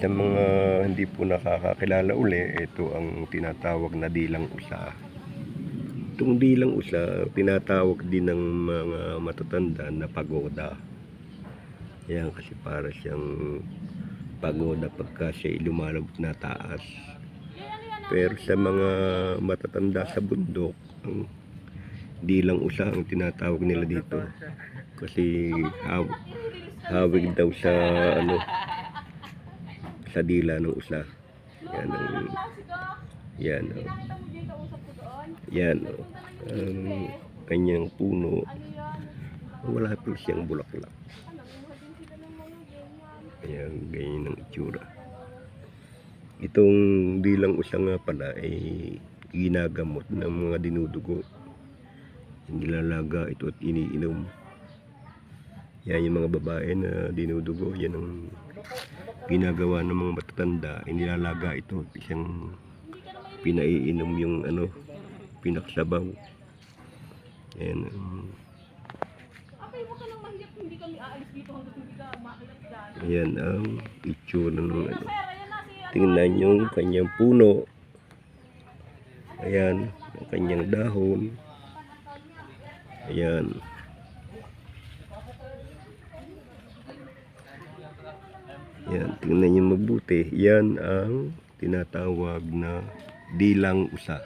sa mga hindi po nakakakilala uli, ito ang tinatawag na dilang usa. Itong dilang usa, tinatawag din ng mga matatanda na pagoda. Yan kasi para siyang pagoda pagka siya lumalabot na taas. Pero sa mga matatanda sa bundok, ang dilang usa ang tinatawag nila dito. Kasi haw, hawig daw sa ano sa dila ng usa. Yan ang yan oh. Yan oh. Ang kanyang puno wala po siyang bulaklak. Ayan, ganyan ang itsura. Itong dilang usa nga pala ay ginagamot ng mga dinudugo. Nilalaga ito at iniinom. Yan yung mga babae na dinudugo. Yan ang ginagawa ng mga matatanda. Inilalaga ito. Isang pinaiinom yung ano, pinaksabaw. Yan. um, Okay, huwag ka nang mahirap. Hindi kami aalis dito hanggang hindi ka makilap dyan. Yan ang itsura ng ano. Ayan si... Tingnan yung kanyang puno. Ayan, ang kanyang dahon. Ayan. Yan, tingnan niyo mabuti. Yan ang tinatawag na dilang usa.